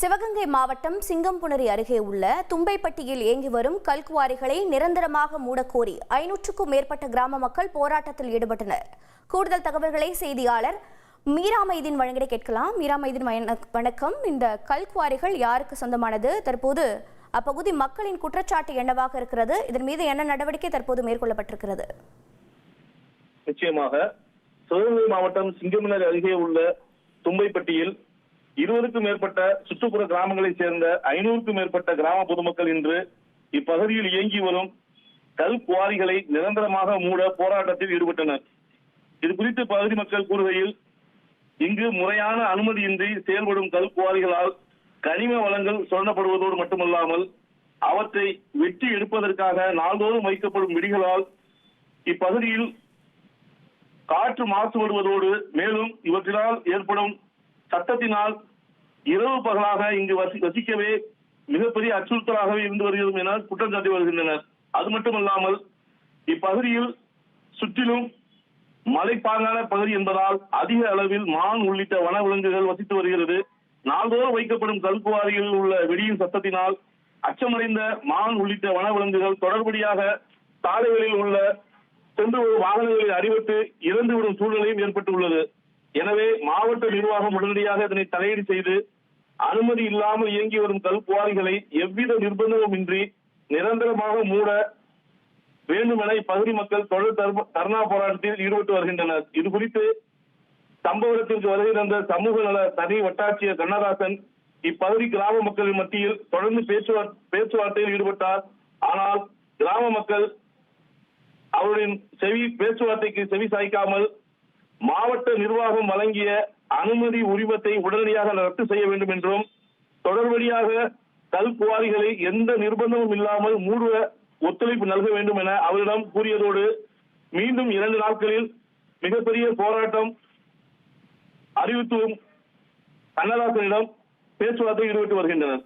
சிவகங்கை மாவட்டம் சிங்கம்புணரி அருகே உள்ள தும்பைப்பட்டியில் இயங்கி வரும் கல்குவாரிகளை நிரந்தரமாக மூடக்கோரி ஐநூற்றுக்கும் மேற்பட்ட கிராம மக்கள் போராட்டத்தில் ஈடுபட்டனர். கூடுதல் தகவல்களை செய்தியாளர் மீராமைதீன் வழங்கிட கேட்கலாம். மீராமைதீன் வணக்கம். இந்த கல்குவாரிகள் யாருக்கு சொந்தமானது? தற்போது அப்பகுதி மக்களின் குற்றச்சாட்டு என்னவாக இருக்கிறது? இதன் மீது என்ன நடவடிக்கை தற்போது மேற்கொள்ளப்பட்டிருக்கிறது? நிச்சயமாக சிவகங்கை மாவட்டம் சிங்கமனர் அருகே உள்ள தும்பைப்பட்டியில் இருபதுக்கும் மேற்பட்ட சுற்றுப்புற கிராமங்களைச் சேர்ந்த ஐநூறுக்கும் மேற்பட்ட கிராம பொதுமக்கள் இன்று இப்பகுதியில் இயங்கி வரும் கல் குவாரிகளை நிரந்தரமாக மூட போராட்டத்தில் ஈடுபட்டனர். இது குறித்து பகுதி மக்கள் கூறுகையில் இங்கு முறையான அனுமதியின்றி செயல்படும் கல் குவாரிகளால் கனிம வளங்கள் சுரண்டப்படுவதோடு மட்டுமல்லாமல் அவற்றை வெட்டி எடுப்பதற்காக நாள்தோறும் வைக்கப்படும் விடிகளால் இப்பகுதியில் காற்று மாசுபடுவதோடு மேலும் இவற்றினால் ஏற்படும் சட்டத்தினால் இரவு பகலாக இங்கு வசி வசிக்கவே மிகப்பெரிய அச்சுறுத்தலாகவே இருந்து வருகிறது என குற்றம் சாட்டி வருகின்றனர். அது மட்டுமல்லாமல் இப்பகுதியில் சுற்றிலும் மலைப்பாங்கான பகுதி என்பதால் அதிக அளவில் மான் உள்ளிட்ட வன விலங்குகள் வசித்து வருகிறது. நாள்தோறும் வைக்கப்படும் கல்குவாரியில் உள்ள வெடியின் சத்தத்தினால் அச்சமடைந்த மான் உள்ளிட்ட வன விலங்குகள் தொடர்படியாக சாலைகளில் உள்ள சென்று வாகனங்களில் அடிபட்டு இறந்துவிடும் சூழ்நிலையும் ஏற்பட்டுள்ளது. எனவே மாவட்ட நிர்வாகம் உடனடியாக இதனை தலையீடு செய்து அனுமதி இல்லாமல் இயங்கி வரும் கல்குவாரிகளை எவ்வித நிர்பந்தமும் இன்றி நிரந்தரமாக மூட வேண்டும் என இப்பகுதி மக்கள் தொடர் தர்ணா போராட்டத்தில் ஈடுபட்டு வருகின்றனர். இது குறித்து சம்பவத்திற்கு வருகை தந்த சமூக நல தனி வட்டாட்சியர் கண்ணதாசன் இப்பகுதி கிராம மக்களின் மத்தியில் தொடர்ந்து பேச்சுவார் பேச்சுவார்த்தையில் ஈடுபட்டார். ஆனால் கிராம மக்கள் அவரின் செவி பேச்சுவார்த்தைக்கு செவி சாய்க்காமல் மாவட்ட நிர்வாகம் வழங்கிய அனுமதி உரிமத்தை உடனடியாக ரத்து செய்ய வேண்டும் என்றும் தொடர்படியாக கல் குவாரிகளை எந்த நிர்பந்தமும் இல்லாமல் மூடுவ ஒத்துழைப்பு நல்க வேண்டும் என அவரிடம் கூறியதோடு மீண்டும் இரண்டு நாட்களில் மிகப்பெரிய போராட்டம் அறிவித்தும் கண்ணதாசனிடம் பேச்சுவார்த்தை ஈடுபட்டு வருகின்றனர்.